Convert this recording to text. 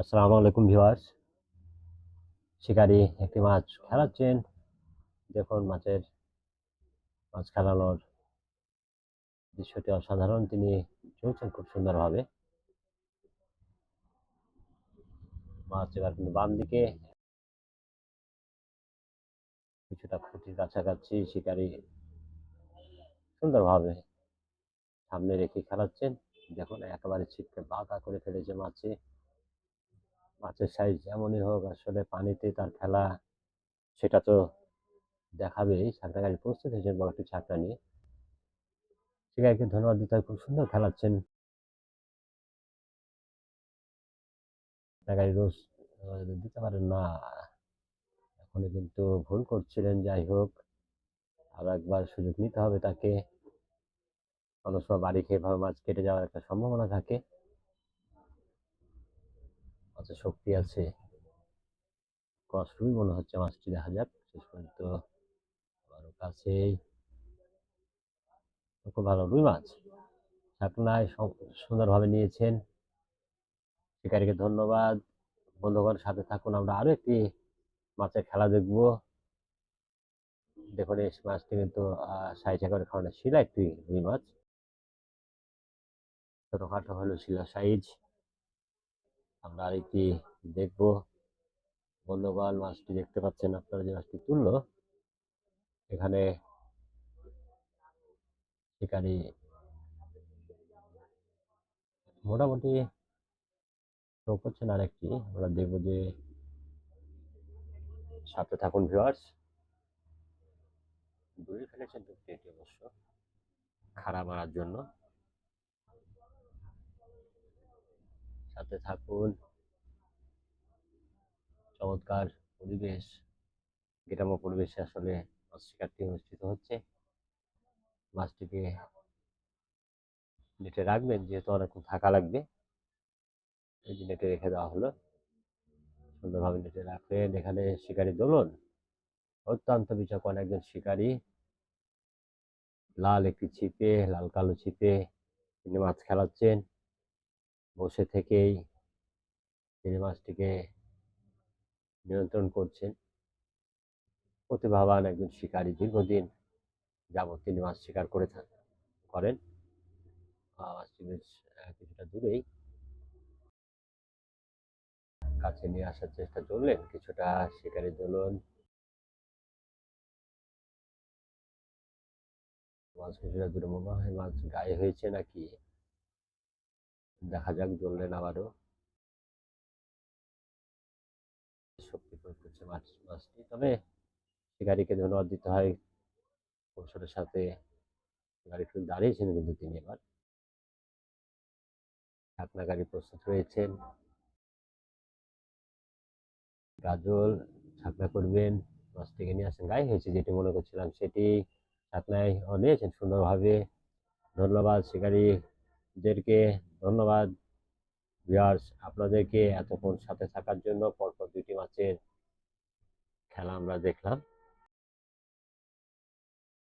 আসসালামু আলাইকুম ভিউয়ার্স শিকারি একটি মাছ খেলাচ্ছেন। দেখুন মাছের মাছ খেলানোর দৃশ্যটি অসাধারণ। তিনি চলছেন খুব সুন্দরভাবে। মাছ এবার কিন্তু বাম দিকে কিছুটা খুঁটির কাছাকাছি শিকারি সুন্দরভাবে সামনে রেখে খেলাচ্ছেন। দেখুন, একেবারে ছিটকে বাঁকা করে ফেলেছে মাছে মাছের সাইজ যেমনই হোক, আসলে পানিতে তার খেলা সেটা তো দেখাবেই। ছাকড়াগাড়ি প্রস্তুত হয়েছেন বড় একটি ছাকড়া নিয়ে। শিকারীকে ধন্যবাদ দিতে খুব সুন্দর খেলাচ্ছেন। রোজ দিতে পারেন? না। এখনই কিন্তু ভুল করছিলেন, যাই হোক। আরও একবার সুযোগ নিতে হবে তাকে। অনেক সময় বাড়ি খেয়ে ভাবে মাছ কেটে যাওয়ার একটা সম্ভাবনা থাকে। মাছের শক্তি আছে। ক্রস রুই মনে হচ্ছে মাছটি দেখা যাক। শেষ পর্যন্ত আবারও কাছেই। খুব ভালো রুই মাছ। ছাকনায় সং- সুন্দরভাবে নিয়েছেন। শিকারীকে ধন্যবাদ। বন্ধুগণ, সাথে থাকুন। আমরা আরও একটি মাছের খেলা দেখব। দেখুন, এই মাছটি কিন্তু সাইজ করে খাওয়ানো শিলা একটি রুই মাছ। ছোটোখাটো হলো শিলা সাইজ। আমরা আরেকটি দেখব। বন্ধুগণ মাছটি দেখতে পাচ্ছেন আপনারা যে মাছটি তুললো। এখানে শিকারি মোটামুটি শো করছেন আরেকটি। আমরা দেখব যে সাথে থাকুন ভিউয়ার্স দূরে ফেলেছেন এটি অবশ্য। খাড়া মারার জন্য। সাথে থাকুন। চমৎকার পরিবেশ, গ্রাম্য পরিবেশে আসলে শিকারটি অনুষ্ঠিত হচ্ছে। মাছটিকে নেটে রাখবেন, যেহেতু অনেকক্ষণ থাকা লাগবে। এই যে নেটে রেখে দেওয়া হলো। সুন্দরভাবে নেটে রাখলেন। এখানে শিকারি দোলন, অত্যন্ত বিচক্ষণ একজন শিকারী। লাল একটি ছিপে, লাল কালো ছিপে তিনি মাছ খেলাচ্ছেন। বসে থেকেই মাছটিকে নিয়ন্ত্রণ করছেন। প্রতিভাবান একজন শিকারী দীর্ঘদিন যাবৎ তিনি মাছ শিকার করে করেন। কিছুটা দূরেই। কাছে নিয়ে আসার চেষ্টা করলেন কিছুটা শিকারি দোলন। মাছ কিছুটা দূরে মনে হয় মাছ গায়ে হয়েছে নাকি? দেখা যাক, জ্বললেন আবারও। শক্তি প্রয়োগ করছে মাছ, মাছটি। তবে শিকারীকে ধন্যবাদ দিতে হয় কৌশলের সাথে। গাড়ি একটু দাঁড়িয়েছেন কিন্তু তিনি এবার। ঢাকনা গাড়ি প্রস্তুত রয়েছেন। গাজল ছাকনা করবেন। মাছটিকে নিয়ে আসেন। গায়ে হয়েছে যেটি মনে করছিলাম সেটি। ছাকনায় নিয়েছেন সুন্দরভাবে। ধন্যবাদ শিকারীদেরকে। ধন্যবাদ। ভিউয়ার্স আপনাদেরকে এতক্ষণ সাথে থাকার জন্য পরপর দুটি ম্যাচের খেলা আমরা দেখলাম।